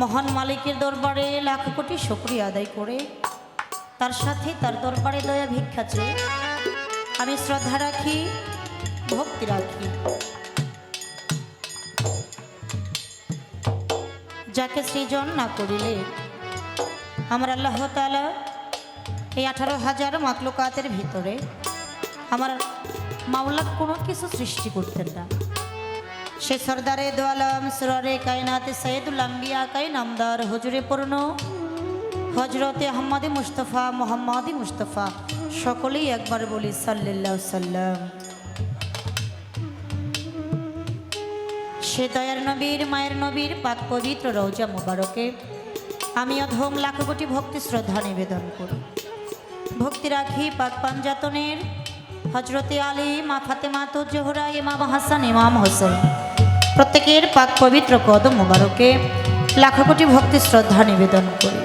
মহান মালিকের দরবারে লাখ কোটি শুক্রিয়া আদায় করে, তার সাথে তার দরবারে দয়া ভিক্ষা চেয়ে আমি শ্রদ্ধা রাখি, ভক্তি রাখি। যাকে সৃজন না করিলে, আমার আল্লাহ তালা এই আঠারো হাজার মাকলুকাতের ভিতরে আমার মাওলা কোনো কিছু সৃষ্টি করতেন না। সে সর্দারে দোয়ালাম সুরারে কায়নাতে, সৈয়দুল আম্বিয়া কাই নামদার হজুরে পূর্ণ হজরতে আহম্মদে মুস্তফা, মোহাম্মদী মুস্তফা, সকলেই একবার বলি সাল্লাহ সাল্লাম সে দয়ার নবীর, মায়ের নবীর পাক পবিত্র রৌজা মুবারকে আমি অধম লাখ কোটি ভক্তি শ্রদ্ধা নিবেদন করি। ভক্তি রাখি পাক পাঞ্জাতনের হজরতে আলী, মা ফাতেমা তো জোহরা ইমাম হাসান, ইমাম হোসেন। প্রত্যেকের পাক পবিত্র কদম মোবারকে লাখো কোটি ভক্তি শ্রদ্ধা নিবেদন করি।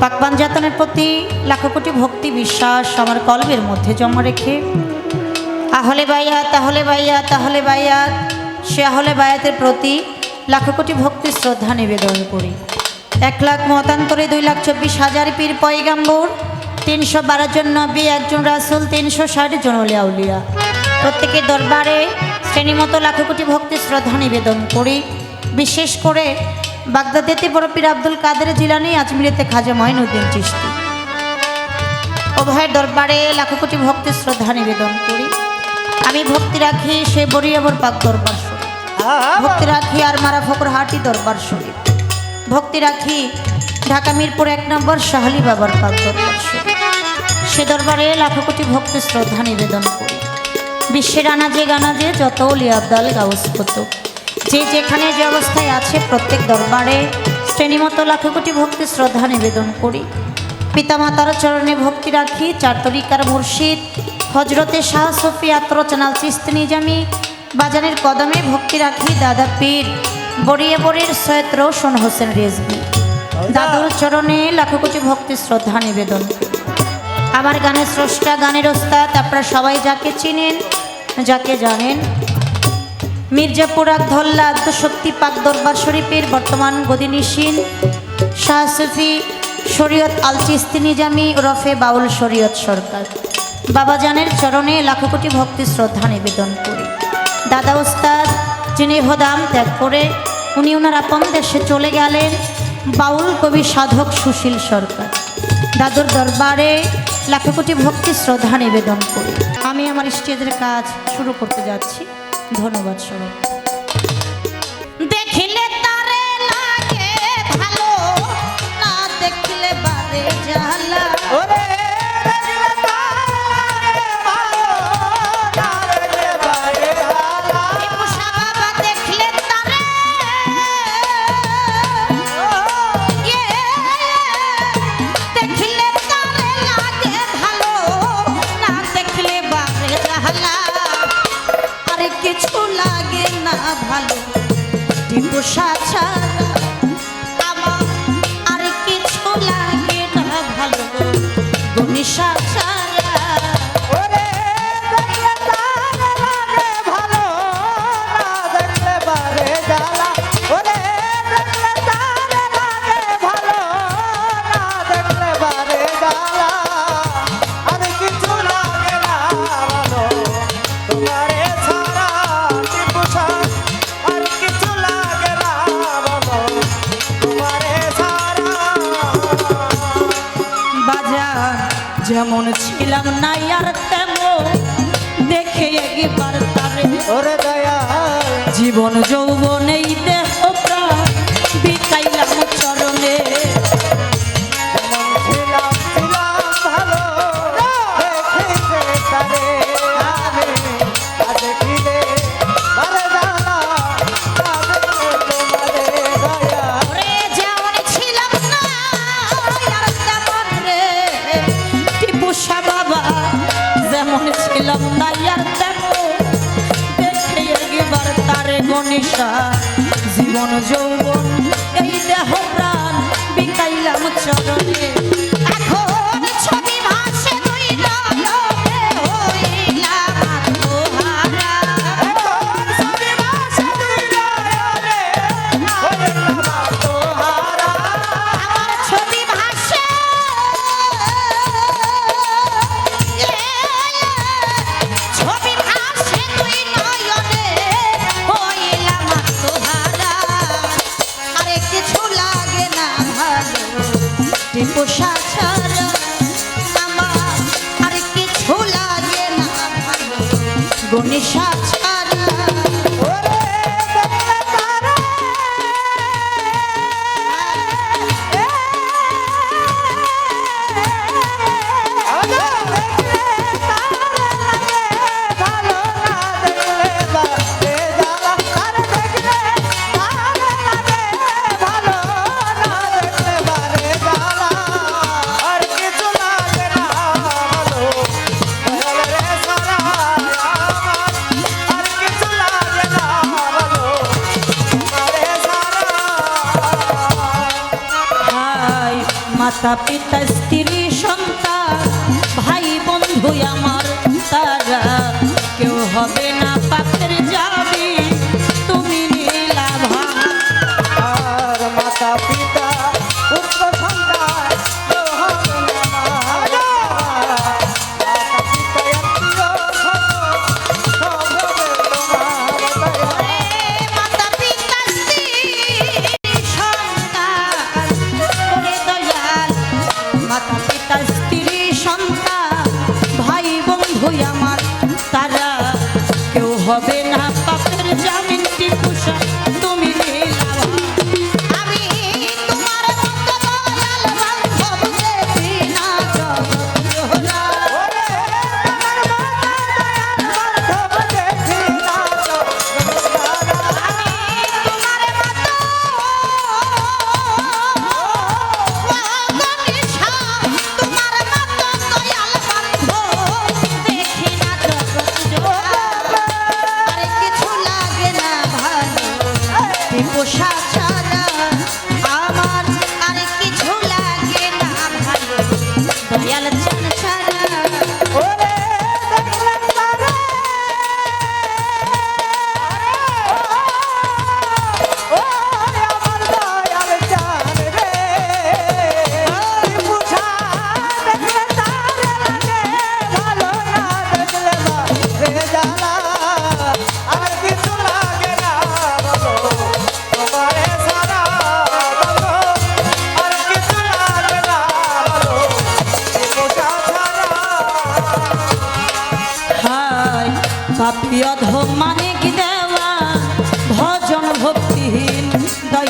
পাক পাঞ্জাতনের প্রতি লাখো কোটি ভক্তি বিশ্বাস আমার কলবের মধ্যে জমা রেখে, আহলে বাইয়া তাহলে বাইয়া তাহলে বাইয়া সে আহলে বায়াতের প্রতি লাখো কোটি ভক্তি শ্রদ্ধা নিবেদন করি। এক লাখ মতান্তরে দুই লাখ চব্বিশ হাজার পীর পয়গাম্বর তিনশো বারো জন নবী একজন রাসুল তিনশো ষাট জন উলিয়া উলিয়া। প্রত্যেকের দরবারে শ্রেণীমতো লাখ কোটি ভক্তি শ্রদ্ধা নিবেদন করি। বিশেষ করে বাগদাদেতে বড় পীর আব্দুল কাদের জিলানি আজমিরেতে খাজা মঈনুদ্দিন চিস্তি উভয়ের দরবারে লাখ কোটি ভক্তি শ্রদ্ধা নিবেদন করি। আমি ভক্তি রাখি সে বড়ি বরিয়াবর পাক দরবার শরীফ। ভক্তি রাখি আর মারা ফকর হাটি দরবার শরীফ। ভক্তি রাখি ঢাকা মিরপুর এক নম্বর শাহালি বাবার পাক দরবার সে দরবারে লাখ কোটি ভক্তি শ্রদ্ধা নিবেদন করি। বিশ্বের আনাজে গানাজে যত অলি আবদাল গাউস কুতুব যে যেখানে যে অবস্থায় আছে প্রত্যেক দরবারে শ্রেণীমতো লাখ কোটি ভক্তি শ্রদ্ধা নিবেদন করি। পিতামাতার চরণে ভক্তি রাখি, চার তরিকার মুর্শিদ। হজরতে শাহ সফি আত্রচনাল চিস্তি নিজামি। বাজানের কদমে ভক্তি রাখি দাদা পীর। বড়িয়ে বড়ির সৈয়দ রোশন হোসেন রেজবি দাদুর চরণে লাখ কোটি ভক্তি, শ্রদ্ধা, নিবেদন। আমার গানের স্রষ্টা, গানের ওস্তাদ, আপনারা সবাই যাকে চিনেন, যাকে জানেন। মির্জাপুর ধল্লা আদ্যশক্তি পাক দরবার শরীফের বর্তমান গদিনিসীন শাহ সুফি, শরীয়ত আল চিস্তি নিজামি ওরফে বাউল শরীয়ত সরকার। বাবাজানের চরণে লাখো কোটি ভক্তি, শ্রদ্ধা, নিবেদন করি। দাদা ওস্তাদ, যিনি হদাম ত্যাগ করে, উনি ওনার আপন দেশে চলে গেলেন। বাউল কবি সাধক সুশীল সরকার। দাদুর দরবারে লাখো কোটি ভক্তি শ্রদ্ধা নিবেদন করি। আমি আমার স্টেজের কাজ শুরু করতে যাচ্ছি। ধন্যবাদ সবাই যেমন ছিলাম না আর তেমন দেখে একবার তারে ওরে দয়া জীবন যৌবন এই দেহ যেমন ছিলাম আর তেমন দেখে একবার তারে গণেশা জীবন, যৌবন, এই দেহ প্রাণ, বিকাইলাম চরণে। পোশাক ছাড়া আর মাতা পিতা স্ত্রী সন্তান ভাই বন্ধু আমার তারা কেউ হবে না। হবে না পাপের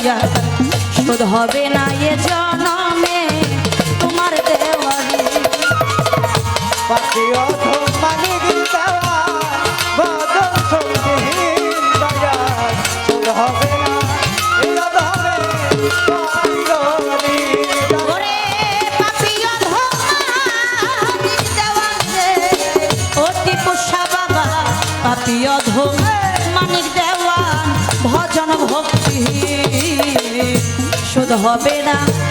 দয়া শোধ হবে না এ জনমে তোমার দেওয়ারি শোধ হবে না।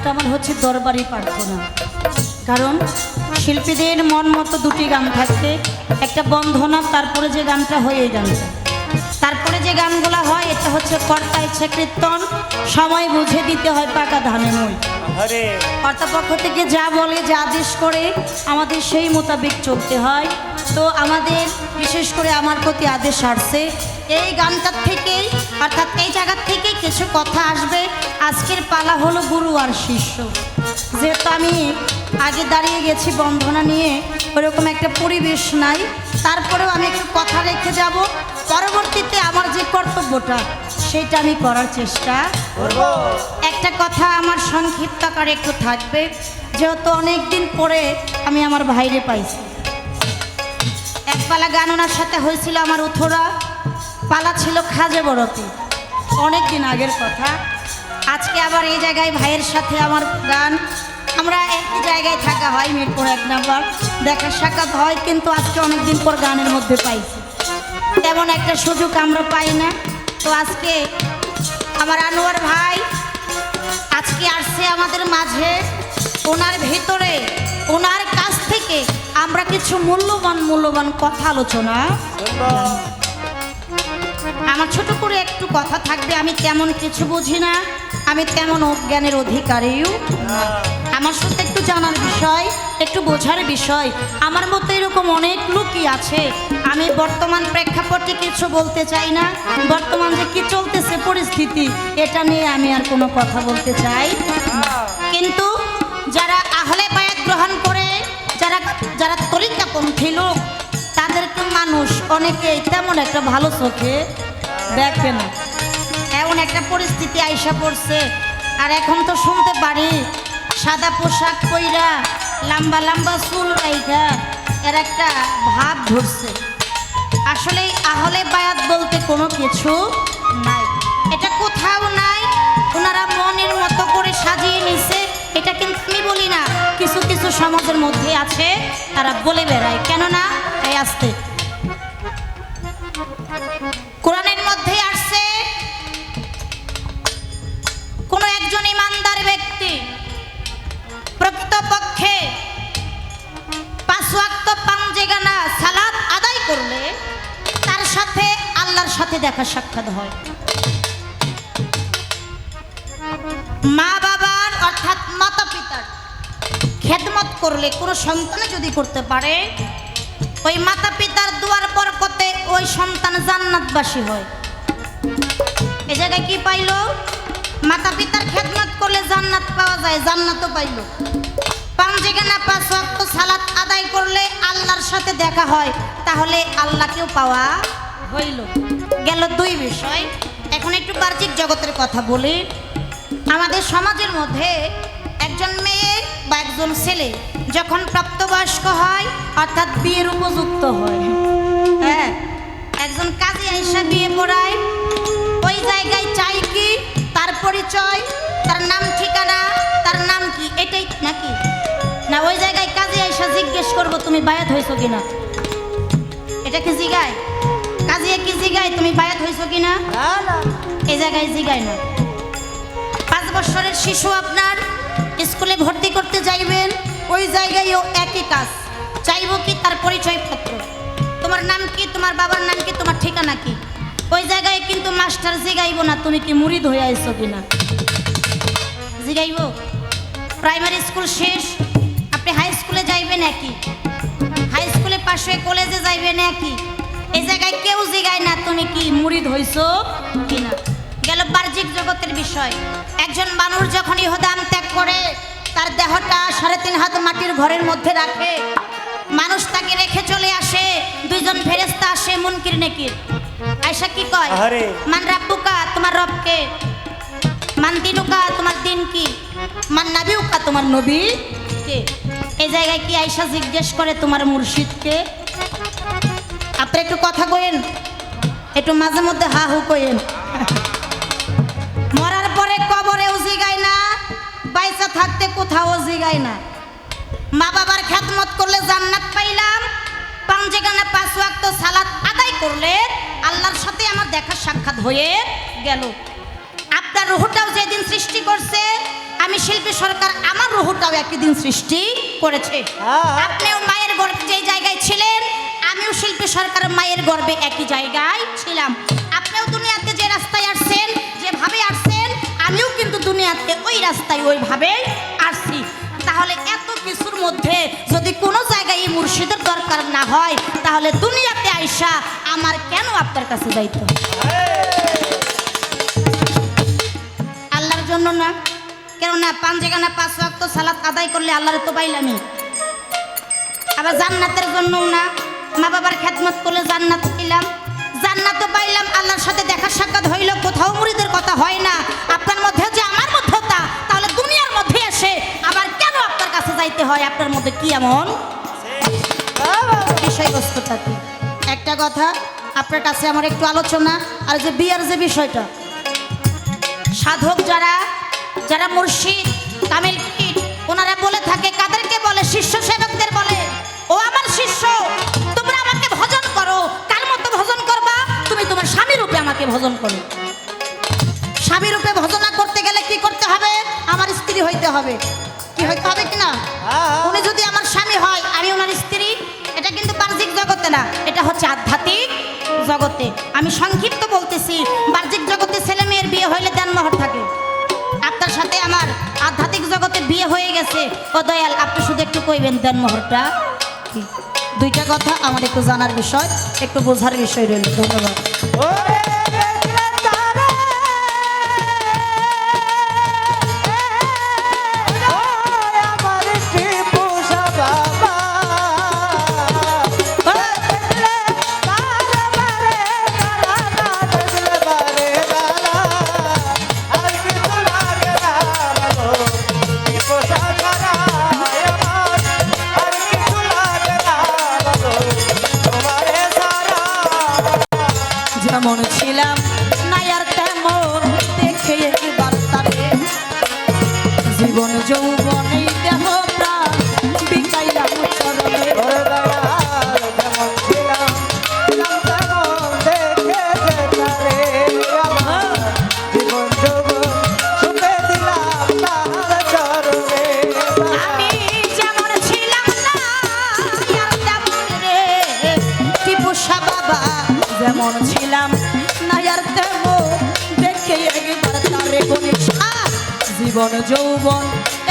গানটা আমার হচ্ছে দরবারি প্রার্থনা। কারণ শিল্পীদের মন মতো দুটি গান থাকতে একটা বন্ধনা তারপরে যে গানটা হয় এই গানটা। তারপরে যে গানগুলো হয় এটা হচ্ছে কর্তা ইচ্ছে কীর্তন সময় বুঝে দিতে হয় পাকা ধানে মই কর্তাপক্ষ থেকে যা বলে যা আদেশ করে আমাদের সেই মোতাবেক চলতে হয়। তো আমাদের বিশেষ করে আমার প্রতি আদেশ আসছে। এই গানটার থেকেই অর্থাৎ এই জায়গার থেকে কিছু কথা আসবে। আজকের পালা হলো গুরু আর শিষ্য। যেহেতু আমি আগে দাঁড়িয়ে গেছি বন্ধনা নিয়ে, ওরকম একটা পরিবেশ নাই। তারপরেও আমি একটু কথা রেখে যাব। পরবর্তীতে আমার যে কর্তব্যটা, সেটা আমি করার চেষ্টা একটা কথা আমার সংক্ষিপ্ত আকারে একটু থাকবে। যেহেতু অনেক দিন পরে আমি আমার ভাইরে পাইছি। এক পালা গান ওনার সাথে হয়েছিল আমার উথোরা পালা ছিল খাজে বড়তে অনেক দিন আগের কথা। আজকে আবার এই জায়গায় ভাইয়ের সাথে আমার গান। আমরা একই জায়গায় থাকা হয় মিরপুর এক নাম্বার। দেখা সাক্ষাৎ হয়, কিন্তু আজকে অনেক দিন পর গানের মধ্যে পাইছি। তেমন একটা সুযোগ আমরা পাই না। তো আজকে আমার আনোয়ার ভাই আজকে আসছে আমাদের মাঝে। ওনার ভেতরে, ওনার কাছ থেকে আমরা কিছু মূল্যবান মূল্যবান কথা আলোচনা। আমার ছোট করে একটু কথা থাকবে, আমি তেমন কিছু বুঝি না। আমি তেমন অজ্ঞানের অধিকারীও। আমার সাথে একটু জানার বিষয়, একটু বোঝার বিষয়। আমার মতো এরকম অনেক লোকই আছে। আমি বর্তমান প্রেক্ষাপটে কিছু বলতে চাই না। বর্তমান যে কি চলতেছে পরিস্থিতি, এটা নিয়ে আমি আর কোনো কথা বলতে চাই কিন্তু যারা আহলে বায়াত গ্রহণ করে, যারা যারা তরিকাপন্থী লোক, তাদেরকে মানুষ অনেকেই তেমন একটা ভালো চোখে দেখে না এমন একটা পরিস্থিতি আইসা পড়ছে। আর এখন তো শুনতে পারি, সাদা পোশাক পইরা লম্বা লম্বা চুল রাইখা এর একটা ভাব ধরছে। আসলে আহলে বায়াত বলতে কোনো কিছু নাই। এটা কোথাও নাই ওনারা মনের মতো করে সাজিয়ে নিছে। এটা কিন্তু আমি বলি না, কিছু কিছু সমাজের মধ্যে আছে, তারা বলে বেড়ায়। কেননা, এই আসতে সাথে দেখা সাক্ষাৎ হয়। মা বাবার অর্থাৎ মাতা পিতার খেদমত করলে কোনো সন্তানে যদি করতে পারে, ওই মাতা পিতার দুয়ার বরকতে ওই সন্তান জান্নাতবাসী হয়। এ জায়গায় কি পাইলো? মাতা পিতার খেদমত করলে জান্নাত পাওয়া যায়, জান্নাতও পাইলো। পাঞ্জেগানা পাঁচ ওয়াক্ত সালাত আদায় করলে আল্লাহর সাথে দেখা হয়, তাহলে আল্লাহকেও পাওয়া হইল। গেল দুই বিষয়। এখন একটু বাহ্যিক জগতের কথা বলি। আমাদের সমাজের মধ্যে একজন মেয়ে বা একজন ছেলে যখন প্রাপ্তবয়স্ক হয়, অর্থাৎ বিয়ের উপযুক্ত হয় হ্যাঁ একজন কাজী আইসা বিয়ে পড়ায়। ওই জায়গায় চাই কি? তার পরিচয়, তার নাম ঠিকানা, তার নাম কি? এটাই নাকি? না, ওই জায়গায় কাজী আইসা জিজ্ঞেস করব, তুমি বায়াত হয়েছো কিনা? এটা কি জিগায়? কাজিয়া কি জিগায় তুমি বায়াত হয়েছো কিনা? না না। এই জায়গায় জিগায় না। পাঁচ বছরের শিশু আপনার স্কুলে ভর্তি করতে যাইবেন ওই জায়গায়ও একই কাজ। চাইব কি তার পরিচয়পত্র? তোমার নাম কি তোমার বাবার নাম কি তোমার ঠিকানা কি? ওই জায়গায় কিন্তু মাস্টার জিগাইব না তুমি কি মুড়িদ হয়ে আইছো কিনা? জিগাইব? প্রাইমারি স্কুল শেষ আপনি হাই স্কুলে যাইবেন একই। হাই স্কুলে পাশে কলেজে যাইবেন একই। এই জায়গায় কেউ জিগায় না তুমি কি মুড়িদ হইছো কিনা গেল বাহ্যিক জগতের বিষয়। একজন মানুষ যখন ইহদান ত্যাগ করে তার দেহটা সাড়ে তিন হাত মাটির ঘরের মধ্যে রাখে। মানুষ তাকে রেখে চলে আসে দুইজন ফেরেস্তা আসে মুনকির নেকির। আয়সা কি কয়। মান রাব্বুকা তোমার রবকে? মান দিনুকা তোমার দিন কি? মান নাবিউকা তোমার নবী? কে? এই জায়গায় কি আয়সা জিজ্ঞেস করে তোমার মুর্শিদকে? আপনি একটু কথা কইেন একটু মাঝে মধ্যে হা হু কইেন মরার পরে কবরেও জিগায় না বাইসা থাকতে কোথাও জিগায় না। মা বাবার খেদমত করলে জান্নাত পাইলাম পাঞ্জেগানা পাঁচ ওয়াক্ত সালাত আদায় করলে আল্লাহর সাথে আমার দেখা সাক্ষাৎ হয়ে গেল। আপনার রুহুটাও যেদিন সৃষ্টি করছে আমি শিল্পী সরকার আমার রুহুটাও একই দিন সৃষ্টি করেছে। হ্যাঁ। আপনিও মায়ের গর্ভে যে জায়গায় ছিলেন আমিও শিল্পী সরকার মায়ের গর্ভে একই জায়গায় ছিলাম। আপনিও দুনিয়াতে যে রাস্তায় আসছেন, যেভাবে আসছেন, আমিও কিন্তু দুনিয়াতে ওই রাস্তায় ওইভাবে আসছি। তাহলে এত কিছুর মধ্যে যদি কোনো জায়গায় মুর্শিদের দরকার না হয়, তাহলে দুনিয়াতে আইসা আমার কেন আপনার কাছে যাইতে? আল্লাহর জন্য না, কেননা পাঞ্জেগানা পাঁচ ওয়াক্ত সালাত আদায় করলে আল্লাহর তো পাইলামই। আবার জান্নাতের জন্যও না মা বাবার খেদমত করলে জান্নাত পেলাম জান্নাতও পাইলাম, আল্লাহর সাথে দেখা সাক্ষাৎ হইল, কোথাও মুড়িদের কথা হয় না। আপনার মধ্যে যে আমার মধ্যে তা, তাহলে দুনিয়ার মধ্যে এসে আবার কেন আপনার কাছে যাইতে হয়? আপনার মধ্যে কি এমন? বিষয়বস্তুটা কি? একটা কথা, আপনার কাছে আমার একটু আলোচনা, আর যে বিয়ার যে বিষয়টা। সাধক যারা যারা মুর্শিদ তামিল ওনারা বলে থাকে, কাদেরকে বলে শিষ্য সেবকদের স্বামীকে ভজন করে। স্বামী রূপে ভজনা করতে গেলে কি করতে হবে? আমার স্ত্রী হইতে হবে। কি হইতে হবে কিনা হ্যাঁ। উনি যদি আমার স্বামী হয় আমি ওনার স্ত্রী এটা কিন্তু বাহ্যিক জগতে না এটা হচ্ছে আধ্যাত্মিক জগতে। আমি সংক্ষিপ্ত বলতেছি বাহ্যিক জগতে ছেলে মেয়ের বিয়ে হইলে দেনমহর থাকে। আপনার সাথে আমার আধ্যাত্মিক জগতে বিয়ে হয়ে গেছে। ও দয়াল আপনি শুধু একটু কইবেন দেনমহরটা দুইটা কথা আমার একটু জানার বিষয় একটু বোঝার বিষয় রইল। ধন্যবাদ। জীবন যৌবন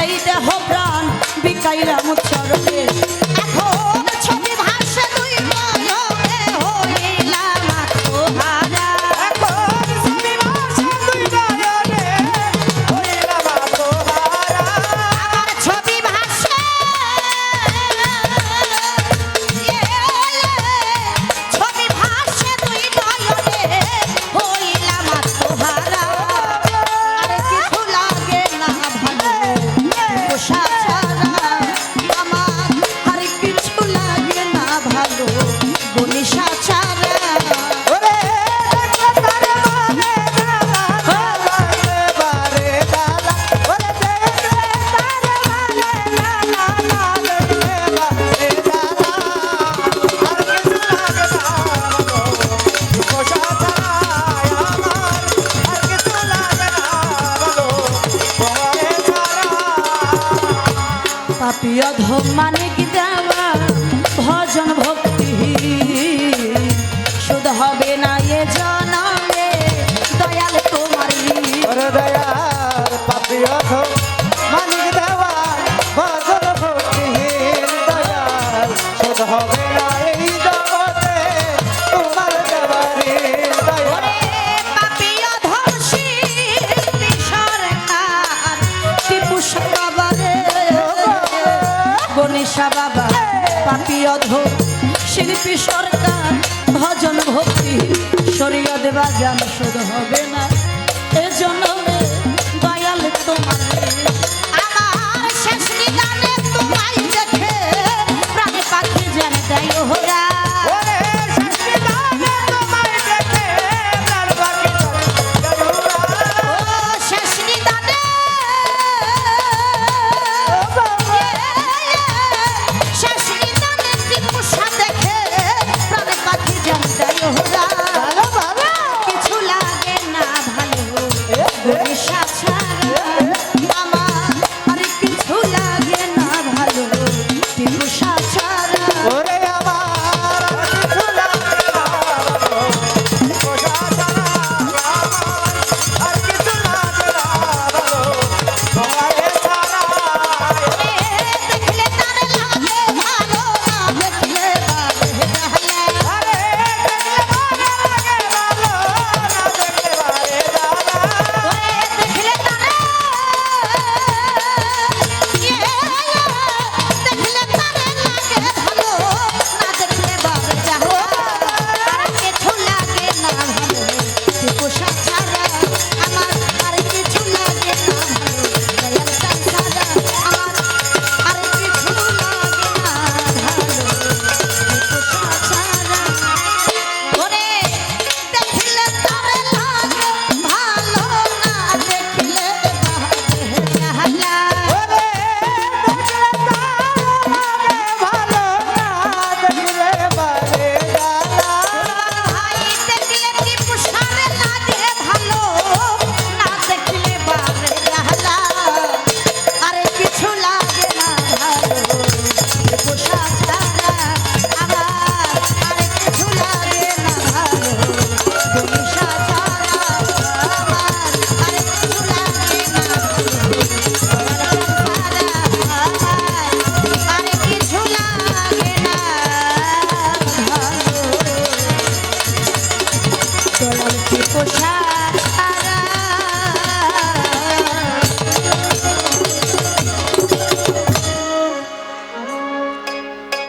এই দেহ প্রাণ বিকাইলাম অধোক শিল্পী সরকার ভজন ভক্তি সরিয়া দেবা বাজান শুধু হবে